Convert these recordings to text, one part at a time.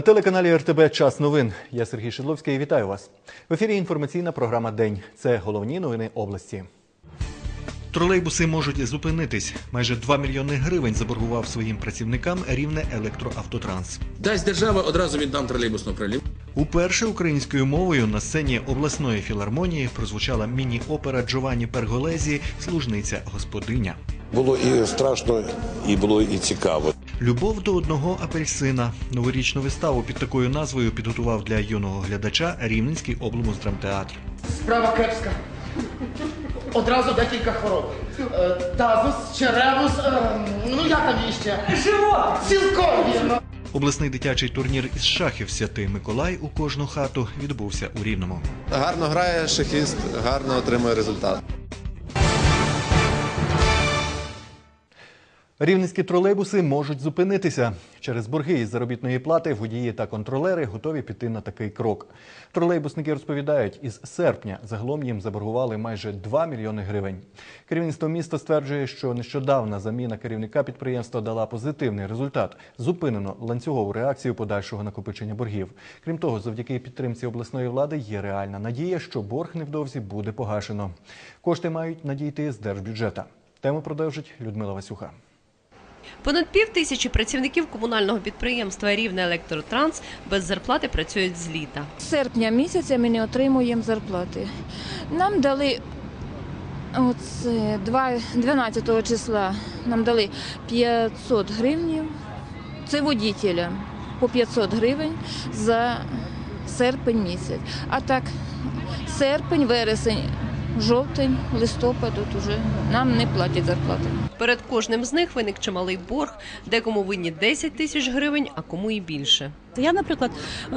На телеканалі РТБ Час новин. Я Сергій Шедловський. Вітаю вас. В ефірі інформаційна програма День. Це головні новини області. Тролейбуси можуть зупинитись. Майже 2 мільйони гривень заборгував своїм працівникам рівне електроавтотранс. Дасть держава, одразу віддам тролейбусну управління. Уперше українською мовою на сцені обласної філармонії прозвучала міні-опера Джованні Перголезі Служниця господиня. Було і страшно, і було і цікаво. Любов до одного апельсина. Новорічну виставу під такою назвою підготував для юного глядача Рівненський облмуздрамтеатр. Справа кепська. Одразу декілька хвороб. Е, Тазус, черевус, е, ну як там іще? Живот! Цілком вірно. Обласний дитячий турнір із шахів Святий Миколай у кожну хату відбувся у Рівному. Гарно грає шахіст, гарно отримує результат. Рівненські тролейбуси можуть зупинитися. Через борги із заробітної плати водії та контролери готові піти на такий крок. Тролейбусники розповідають, із серпня загалом їм заборгували майже 2 мільйони гривень. Керівництво міста стверджує, що нещодавна заміна керівника підприємства дала позитивний результат. Зупинено ланцюгову реакцію подальшого накопичення боргів. Крім того, завдяки підтримці обласної влади є реальна надія, що борг невдовзі буде погашено. Кошти мають надійти з держбюджета. Тему продовжить Людмила Васюха. Понад пів тисячі працівників комунального підприємства Рівне Електротранс без зарплати працюють з літа. З серпня місяця ми не отримуємо зарплати. Нам дали оце, два- 12 числа нам дали 500 гривнів. Це водітеля по 500 гривень за серпень місяць. А так, серпень, вересень, жовтень, листопад тут уже нам не платять зарплати. Перед кожним з них виник чималий борг, декому винні 10 тисяч гривень, а кому і більше. Я, наприклад, е,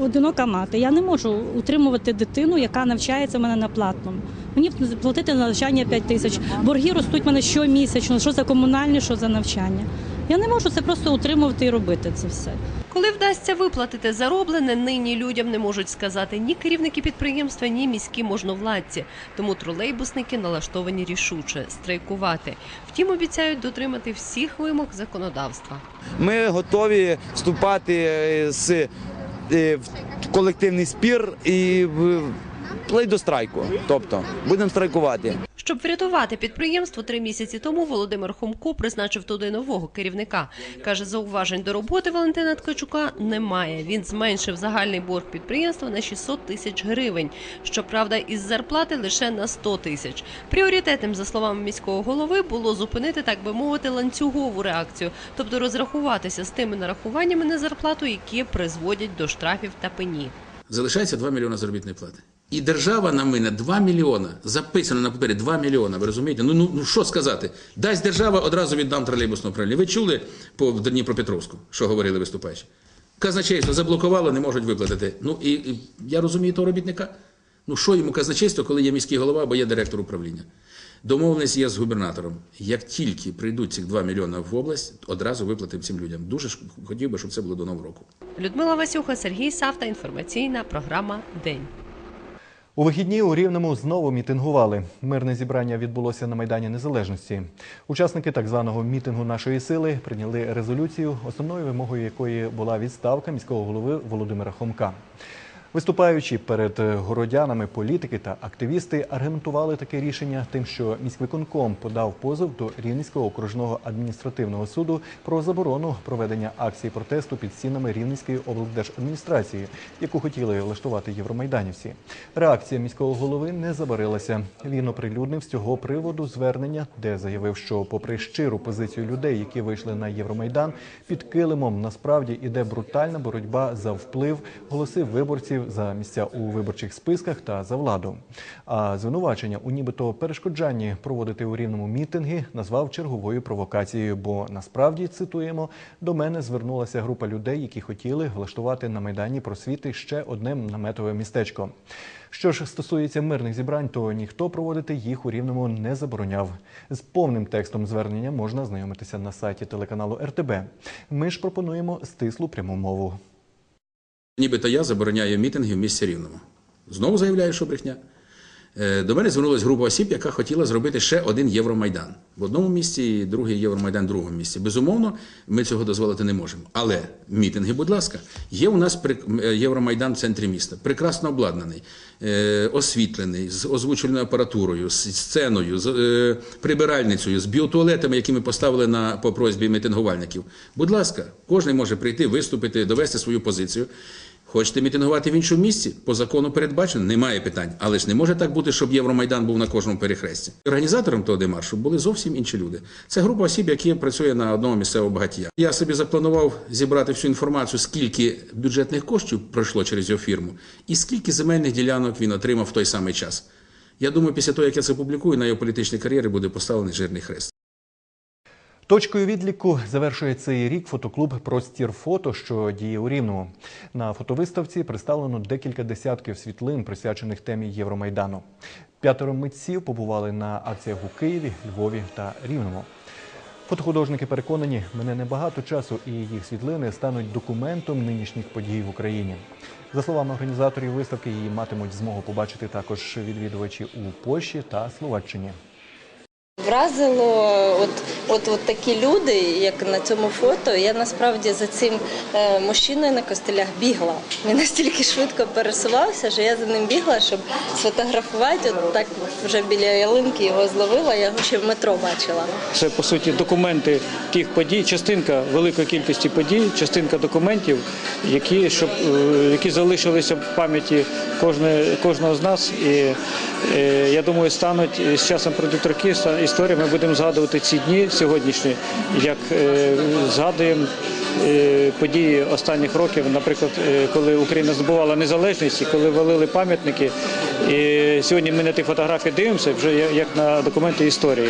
одинока мати. Я не можу утримувати дитину, яка навчається в мене на платному. Мені платити на навчання 5 тисяч. Борги ростуть в мене щомісячно, що за комунальні, що за навчання. Я не можу це просто утримувати і робити це все. Коли вдасться виплатити зароблене, нині людям не можуть сказати ні керівники підприємства, ні міські можновладці. Тому тролейбусники налаштовані рішуче страйкувати. Втім, обіцяють дотримати всіх вимог законодавства. Ми готові вступати е, з, е, в колективний спір і в- вплоть до страйку. Тобто будемо страйкувати. Щоб врятувати підприємство, три місяці тому Володимир Хомко призначив туди нового керівника. Каже, зауважень до роботи Валентина Ткачука немає. Він зменшив загальний борг підприємства на 600 тисяч гривень. Щоправда, із зарплати лише на 100 тисяч. Пріоритетним, за словами міського голови, було зупинити, так би мовити, ланцюгову реакцію, тобто розрахуватися з тими нарахуваннями на зарплату, які призводять до штрафів та пені. Залишається 2 мільйони заробітної плати. І держава на мене 2 мільйона. Записано на папері 2 мільйона. Ви розумієте? Ну, ну, ну що сказати? Дасть держава, одразу віддам тролейбусну управління. Ви чули по Дніпропетровську, що говорили виступаючі? Казначейство заблокувало, не можуть виплатити. Ну і, і я розумію того робітника. Ну що йому казначейство, коли є міський голова або є директор управління? Домовленість є з губернатором. Як тільки прийдуть ці 2 мільйони в область, одразу виплатимо цим людям. Дуже хотів би, щоб це було до нового року. Людмила Васюха, Сергій Савта. Інформаційна програма День. У вихідні у Рівному знову мітингували. Мирне зібрання відбулося на Майдані Незалежності. Учасники так званого мітингу нашої сили прийняли резолюцію, основною вимогою якої була відставка міського голови Володимира Хомка. Виступаючи перед городянами, політики та активісти аргументували таке рішення тим, що міськвиконком подав позов до Рівненського окружного адміністративного суду про заборону проведення акції протесту під стінами Рівненської облдержадміністрації, яку хотіли влаштувати євромайданівці. Реакція міського голови не забарилася. Він оприлюднив з цього приводу звернення, де заявив, що, попри щиру позицію людей, які вийшли на Євромайдан, під килимом насправді іде брутальна боротьба за вплив голоси виборців за місця у виборчих списках та за владу. А звинувачення у нібито перешкоджанні проводити у рівному мітинги назвав черговою провокацією. Бо насправді цитуємо до мене звернулася група людей, які хотіли влаштувати на майдані просвіти ще одне наметове містечко. Що ж стосується мирних зібрань, то ніхто проводити їх у рівному не забороняв. З повним текстом звернення можна знайомитися на сайті телеканалу РТБ. Ми ж пропонуємо стислу пряму мову. Нібито я забороняю мітинги в місті Рівному. Знову заявляю, що брехня. Е, До мене звернулася група осіб, яка хотіла зробити ще один Євромайдан в одному місці, і другий Євромайдан в другому місці. Безумовно, ми цього дозволити не можемо. Але мітинги, будь ласка, є у нас е, Євромайдан в центрі міста, прекрасно обладнаний, е, освітлений, з озвучувальною апаратурою, з сценою, з прибиральницею, з біотуалетами, які ми поставили на по просьбі мітингувальників. Будь ласка, кожен може прийти, виступити, довести свою позицію. Хочете мітингувати в іншому місці? По закону передбачено, немає питань. Але ж не може так бути, щоб Євромайдан був на кожному перехресті. Організатором того демаршу були зовсім інші люди. Це група осіб, які працює на одному місцевого багатія. Я собі запланував зібрати всю інформацію, скільки бюджетних коштів пройшло через його фірму, і скільки земельних ділянок він отримав в той самий час. Я думаю, після того, як я це публікую, на його політичній кар'єрі буде поставлений жирний хрест. Точкою відліку завершує цей рік фотоклуб Простір фото, що діє у Рівному. На фотовиставці представлено декілька десятків світлин, присвячених темі Євромайдану. П'ятеро митців побували на акціях у Києві, Львові та Рівному. Фотохудожники переконані, мене небагато часу, і їх світлини стануть документом нинішніх подій в Україні. За словами організаторів виставки, її матимуть змогу побачити також відвідувачі у Польщі та Словаччині. Вразило от, от, от такі люди, як на цьому фото. Я насправді за цим е, мужчиною на костелях бігла. Він настільки швидко пересувався, що я за ним бігла, щоб сфотографувати. От так вже біля ялинки його зловила, я його ще в метро бачила. Це по суті документи тих подій, частинка великої кількості подій, частинка документів, які щоб е, які залишилися в пам'яті кожне, кожного з нас. І е, я думаю, стануть з часом пройдуть роки історії. Ми будемо згадувати ці дні сьогоднішні, як е, згадуємо. е, Події останніх років, наприклад, е, коли Україна здобувала незалежність, і коли валили пам'ятники, і сьогодні ми на ті фотографії дивимося вже як на документи історії.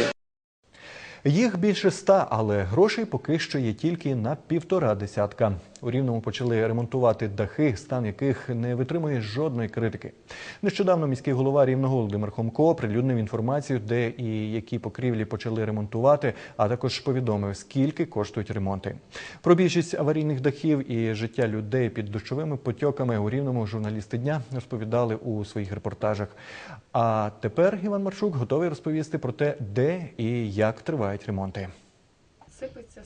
Їх більше ста, але грошей поки що є тільки на півтора десятка. У Рівному почали ремонтувати дахи, стан яких не витримує жодної критики. Нещодавно міський голова Рівного Володимир Хомко прилюднив інформацію, де і які покрівлі почали ремонтувати, а також повідомив, скільки коштують ремонти. Про більшість аварійних дахів і життя людей під дощовими потьоками у Рівному журналісти дня розповідали у своїх репортажах. А тепер Іван Маршук готовий розповісти про те, де і як тривають ремонти.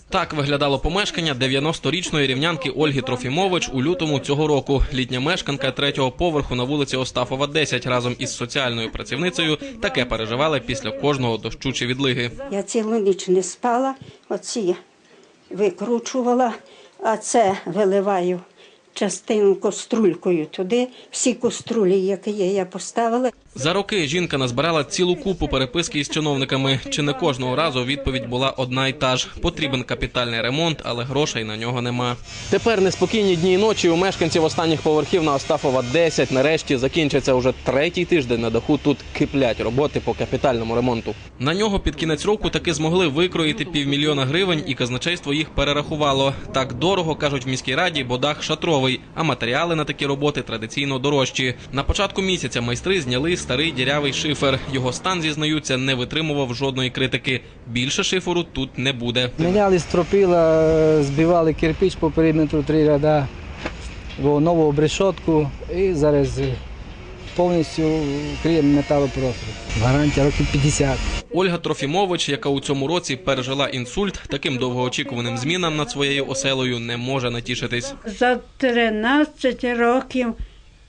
Так виглядало помешкання 90-річної рівнянки Ольги Трофімович у лютому цього року. Літня мешканка третього поверху на вулиці Остафова, 10 разом із соціальною працівницею таке переживали після кожного дощу чи відлиги. Я цілу ніч не спала, оці викручувала, а це виливаю частину кострулькою туди. Всі кострулі, які є, я поставила. За роки жінка назбирала цілу купу переписки із чиновниками. Чи не кожного разу відповідь була одна й та ж: потрібен капітальний ремонт, але грошей на нього нема. Тепер неспокійні дні і ночі у мешканців останніх поверхів на Остафова 10 нарешті закінчиться уже третій тиждень на даху. Тут киплять роботи по капітальному ремонту. На нього під кінець року таки змогли викроїти півмільйона гривень, і казначейство їх перерахувало. Так дорого кажуть в міській раді, бо дах шатровий, а матеріали на такі роботи традиційно дорожчі. На початку місяця майстри зняли старий дірявий шифер. Його стан зізнаються не витримував жодної критики. Більше шиферу тут не буде. Міняли стропила, збивали кирпич по периметру три ряда, нову обрешотку і зараз повністю криємо металопрофіль. Гарантія років 50. Ольга Трофімович, яка у цьому році пережила інсульт, таким довгоочікуваним змінам над своєю оселею не може натішитись. За 13 років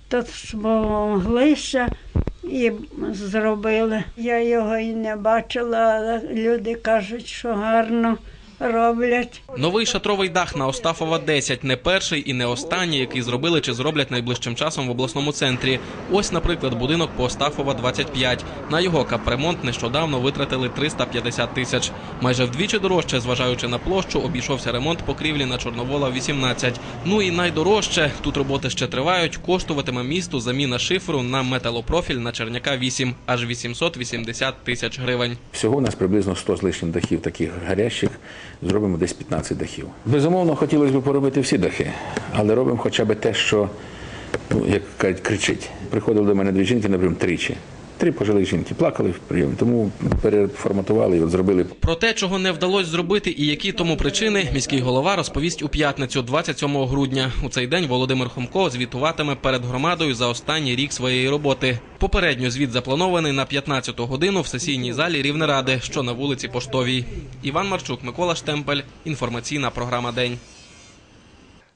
тут змоглися і зробили. Я його і не бачила, але люди кажуть, що гарно роблять. Новий шатровий дах на Остафова 10 не перший і не останній, який зробили чи зроблять найближчим часом в обласному центрі. Ось, наприклад, будинок по Остафова 25. На його капремонт нещодавно витратили 350 тисяч. Майже вдвічі дорожче, зважаючи на площу, обійшовся ремонт покрівлі на Чорновола 18. Ну і найдорожче, тут роботи ще тривають, коштуватиме місту заміна шиферу на металопрофіль на Черняка 8, аж 880 тисяч гривень. Всього у нас приблизно 100 з лишнім дахів таких гарящих. Зробимо десь 15 дахів. Безумовно, хотілося б поробити всі дахи, але робимо хоча б те, що, ну, як кажуть, кричить. Приходили до мене дві жінки, наприклад, тричі. Три пожилих жінки плакали в прийомі, тому переформатували і зробили Про те, чого не вдалося зробити і які тому причини, міський голова розповість у п'ятницю, 27 грудня. У цей день Володимир Хомко звітуватиме перед громадою за останній рік своєї роботи. Попередньо звіт запланований на 15 годину в сесійній залі Рівнеради, що на вулиці Поштовій. Іван Марчук, Микола Штемпель. Інформаційна програма День.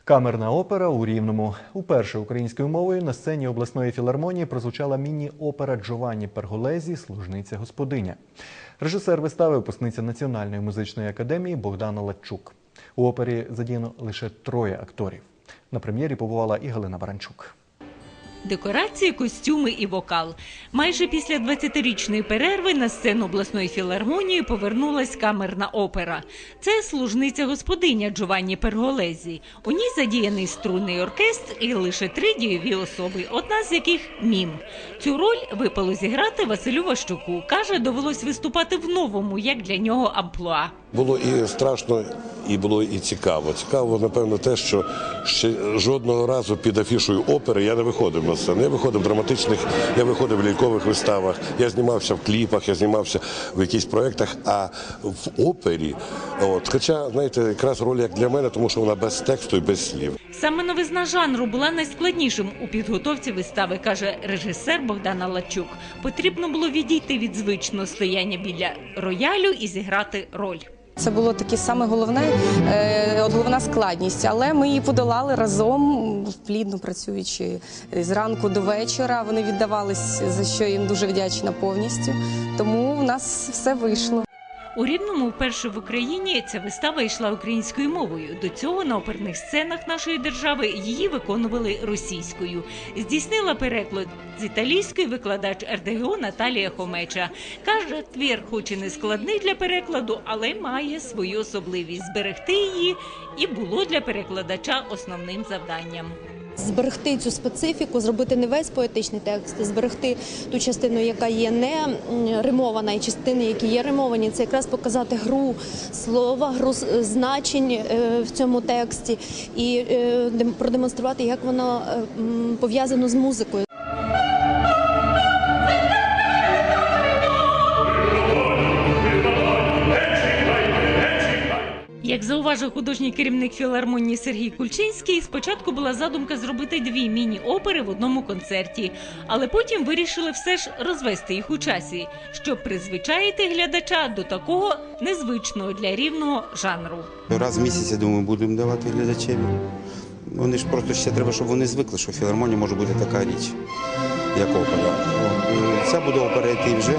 Камерна опера у Рівному. Уперше українською мовою на сцені обласної філармонії прозвучала міні-опера Джованні Перголезі Служниця господиня. Режисер вистави випускниця Національної музичної академії Богдана Латчук. У опері задіяно лише троє акторів. На прем'єрі побувала і Галина Баранчук. Декорації, костюми і вокал. Майже після 20-річної перерви на сцену обласної філармонії повернулась камерна опера. Це служниця господиня Джованні Перголезі. У ній задіяний струнний оркестр і лише три дієві особи, одна з яких мім. Цю роль випало зіграти Василю Ващуку. Каже, довелось виступати в новому, як для нього амплуа. Було і страшно, і було і цікаво. Цікаво, напевно, те, що ще жодного разу під афішою опери я не виходив на сцену. Я виходив в драматичних, я виходив в лялькових виставах, я знімався в кліпах, я знімався в якихось проєктах, а в опері, от, хоча, знаєте, якраз роль як для мене, тому що вона без тексту і без слів. Саме новизна жанру була найскладнішим у підготовці вистави, каже режисер Богдана Лачук. Потрібно було відійти від звичного стояння біля роялю і зіграти роль. Це було таке саме головне, е, от головна складність, але ми її подолали разом, плідно працюючи зранку до вечора. Вони віддавались, за що їм дуже вдячна повністю. Тому у нас все вийшло. У Рівному вперше в Україні ця вистава йшла українською мовою. До цього на оперних сценах нашої держави її виконували російською. Здійснила переклад з італійської викладач РДГО Наталія Хомеча. Каже, твір, хоч і не складний для перекладу, але має свою особливість зберегти її, і було для перекладача основним завданням. Зберегти цю специфіку, зробити не весь поетичний текст, зберегти ту частину, яка є не римована, і частини, які є римовані, це якраз показати гру слова, гру значень е, в цьому тексті і е, продемонструвати, як воно е, пов'язано з музикою. Зауважив художній керівник філармонії Сергій Кульчинський, спочатку була задумка зробити дві міні-опери в одному концерті, але потім вирішили все ж розвести їх у часі, щоб призвичаїти глядача до такого незвичного для рівного жанру. Раз в місяць, я думаю, будемо давати глядачеві. Вони ж просто ще треба, щоб вони звикли, що філармонія може бути така річ, як опера. От, е, Ця буде опера вже.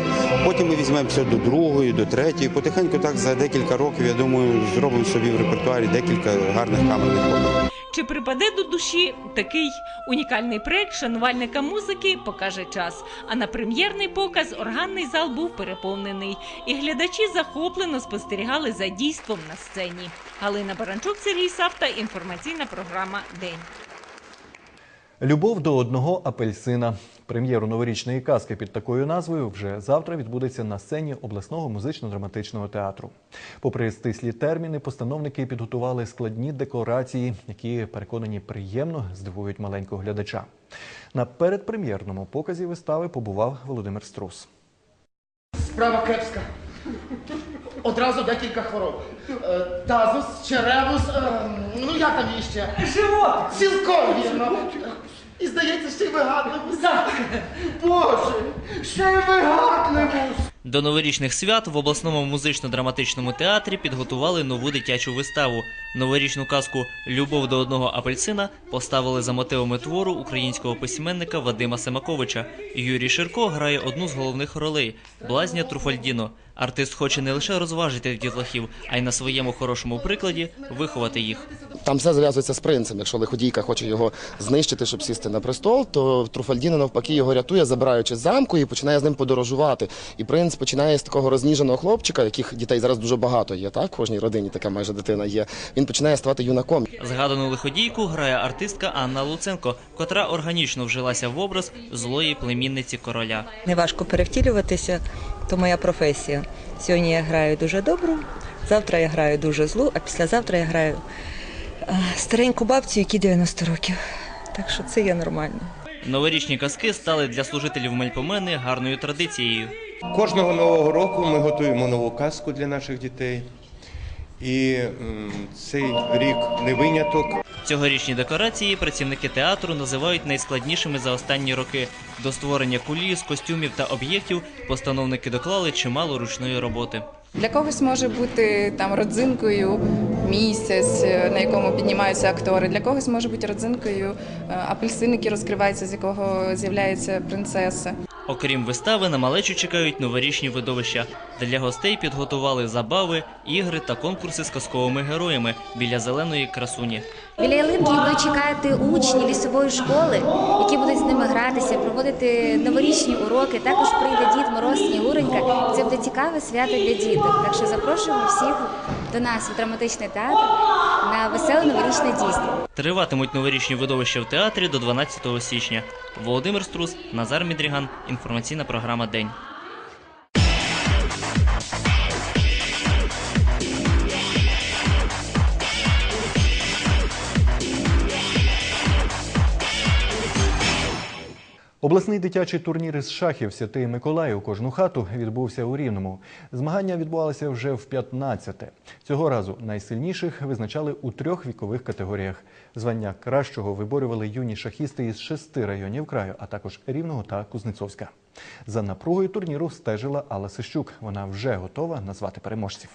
Потім ми візьмемося до другої, до третьої. Потихеньку так за декілька років, я думаю, зробимо собі в репертуарі декілька гарних камерних опер. Чи припаде до душі такий унікальний проект шанувальника музики покаже час. А на прем'єрний показ органний зал був переповнений, і глядачі захоплено спостерігали за дійством на сцені. Галина Баранчук, Сергій Савта. Інформаційна програма День. Любов до одного апельсина. Прем'єру новорічної казки під такою назвою вже завтра відбудеться на сцені обласного музично-драматичного театру. Попри стислі терміни, постановники підготували складні декорації, які переконані приємно здивують маленького глядача. На передпрем'єрному показі вистави побував Володимир Струс. Справа кепська. Одразу декілька хвороб. Е, Тазус, черевус, е, ну як там іще? Живот! Цілком вірно. І здається, ще й вигадливус. Боже, ще й вигадливус. До новорічних свят в обласному музично-драматичному театрі підготували нову дитячу виставу. Новорічну казку Любов до одного апельсина поставили за мотивами твору українського письменника Вадима Семаковича. Юрій Ширко грає одну з головних ролей Блазня Труфальдіно. Артист хоче не лише розважити дітлахів, а й на своєму хорошому прикладі виховати їх. Там все зав'язується з принцем. Якщо лиходійка хоче його знищити, щоб сісти на престол, то Труфальдіна навпаки його рятує, забираючи з замку і починає з ним подорожувати. І принц починає з такого розніженого хлопчика, яких дітей зараз дуже багато є. Так, в кожній родині така майже дитина є. Він починає ставати юнаком. Згадану лиходійку грає артистка Анна Луценко, котра органічно вжилася в образ злої племінниці короля. Неважко перевтілюватися, то моя професія. Сьогодні я граю дуже добру, завтра я граю дуже злу, а післязавтра я граю е, стареньку бабцю, якій 90 років. Так що це є нормально. Новорічні казки стали для служителів Мельпомени гарною традицією. Кожного нового року ми готуємо нову казку для наших дітей. І м, цей рік не виняток. Цьогорічні декорації працівники театру називають найскладнішими за останні роки. До створення куліс, костюмів та об'єктів постановники доклали чимало ручної роботи. Для когось може бути там родзинкою місяць, на якому піднімаються актори. Для когось може бути родзинкою е, апельсин, який розкривається, з якого з'являється принцеса. Окрім вистави, на малечу чекають новорічні видовища. Для гостей підготували забави, ігри та конкурси з казковими героями біля зеленої красуні. Біля ялинки будуть чекати учні лісової школи, які будуть з ними гратися, проводити новорічні уроки. Також прийде дід Мороз Снігуренька. Це буде цікаве свято для діток. Так що запрошуємо всіх до нас в драматичний театр на веселе новорічне дійство. Триватимуть новорічні видовища в театрі до 12 січня. Володимир Струс, Назар Мідріган. Інформаційна програма День. Обласний дитячий турнір із шахів Святий Миколай у кожну хату відбувся у Рівному. Змагання відбувалися вже в 15-те. Цього разу найсильніших визначали у трьох вікових категоріях. Звання кращого виборювали юні шахісти із шести районів краю, а також Рівного та Кузнецовська. За напругою турніру стежила Алла Сищук. Вона вже готова назвати переможців.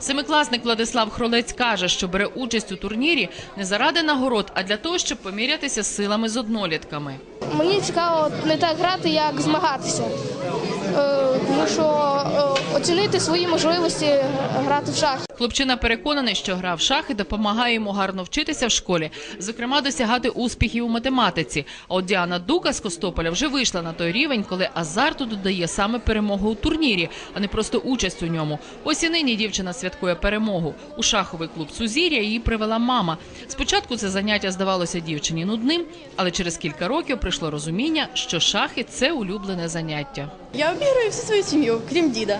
Семикласник Владислав Хролець каже, що бере участь у турнірі не заради нагород, а для того, щоб помірятися силами з однолітками. Мені цікаво не так грати, як змагатися. Е, Тому що е, оцінити свої можливості грати в шахи. Хлопчина переконаний, що гра в шахи допомагає йому гарно вчитися в школі, зокрема досягати успіхів у математиці. А от Діана Дука з Костополя вже вийшла на той рівень, коли азарту додає саме перемогу у турнірі, а не просто участь у ньому. Ось і нині дівчина святкує перемогу. У шаховий клуб Сузір'я її привела мама. Спочатку це заняття здавалося дівчині нудним, але через кілька років прийшло розуміння, що шахи це улюблене заняття. Я обіграю всю свою сім'ю, крім діда.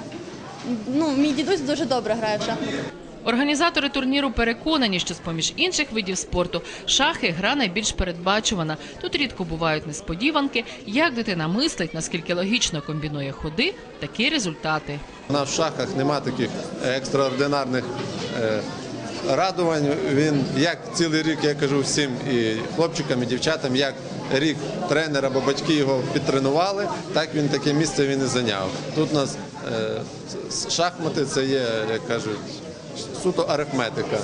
Ну, мій дідусь дуже добре грає в шахмати. Організатори турніру переконані, що з-поміж інших видів спорту шахи гра найбільш передбачувана. Тут рідко бувають несподіванки, як дитина мислить, наскільки логічно комбінує ходи, такі результати. У нас в шахах нема таких екстраординарних е, радувань. Він як цілий рік, я кажу всім і хлопчикам, і дівчатам, як рік тренер або батьки його підтренували, так він таке місце він і зайняв. Тут у нас шахмати це є, як кажуть, суто арифметика.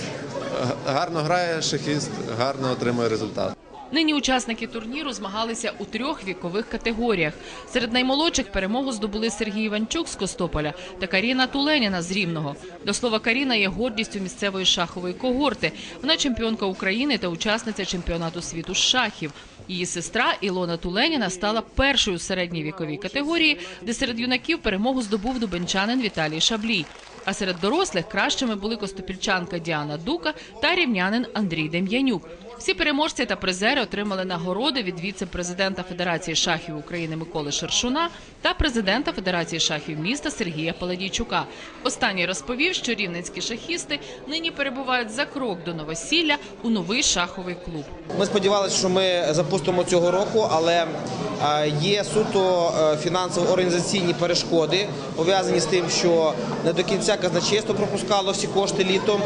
Гарно грає шахіст, гарно отримує результат. Нині учасники турніру змагалися у трьох вікових категоріях. Серед наймолодших перемогу здобули Сергій Іванчук з Костополя та Каріна Туленіна з Рівного. До слова, Каріна є гордістю місцевої шахової когорти. Вона чемпіонка України та учасниця чемпіонату світу з шахів. Її сестра Ілона Туленіна стала першою у середній віковій категорії, де серед юнаків перемогу здобув дубенчанин Віталій Шаблій. А серед дорослих кращими були костопільчанка Діана Дука та рівнянин Андрій Дем'янюк. Всі переможці та призери отримали нагороди від віце-президента Федерації шахів України Миколи Шершуна та президента Федерації шахів міста Сергія Паладійчука. Останній розповів, що рівненські шахісти нині перебувають за крок до новосілля у новий шаховий клуб. Ми сподівалися, що ми запустимо цього року, але е, є суто е, фінансово-організаційні перешкоди, пов'язані з тим, що не до кінця казначейство пропускало всі кошти літом,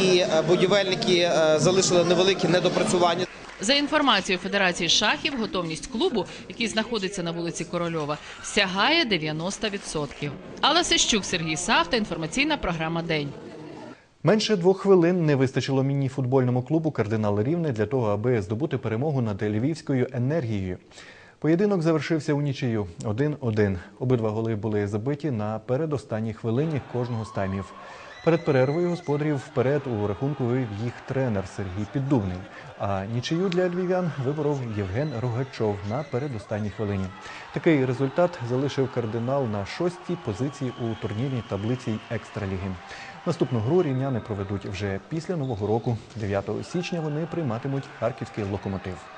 і е, будівельники залишили невеликі недопрацювання. За інформацією Федерації шахів, готовність клубу, який знаходиться на вулиці Корольова, сягає 90%. Алла Сищук, Сергій Савта, інформаційна програма День. Менше двох хвилин не вистачило міні-футбольному клубу Кардинал Рівне для того, аби здобути перемогу над львівською енергією. Поєдинок завершився у нічию 1-1. Обидва голи були забиті на передостанній хвилині кожного з таймів. Перед перервою господарів вперед у рахунку вивів їх тренер Сергій Піддубний. А нічию для львів'ян виборов Євген Рогачов на передостанній хвилині. Такий результат залишив кардинал на шостій позиції у турнірній таблиці екстраліги. Наступну гру рівняни проведуть вже після нового року. 9 січня вони прийматимуть харківський локомотив.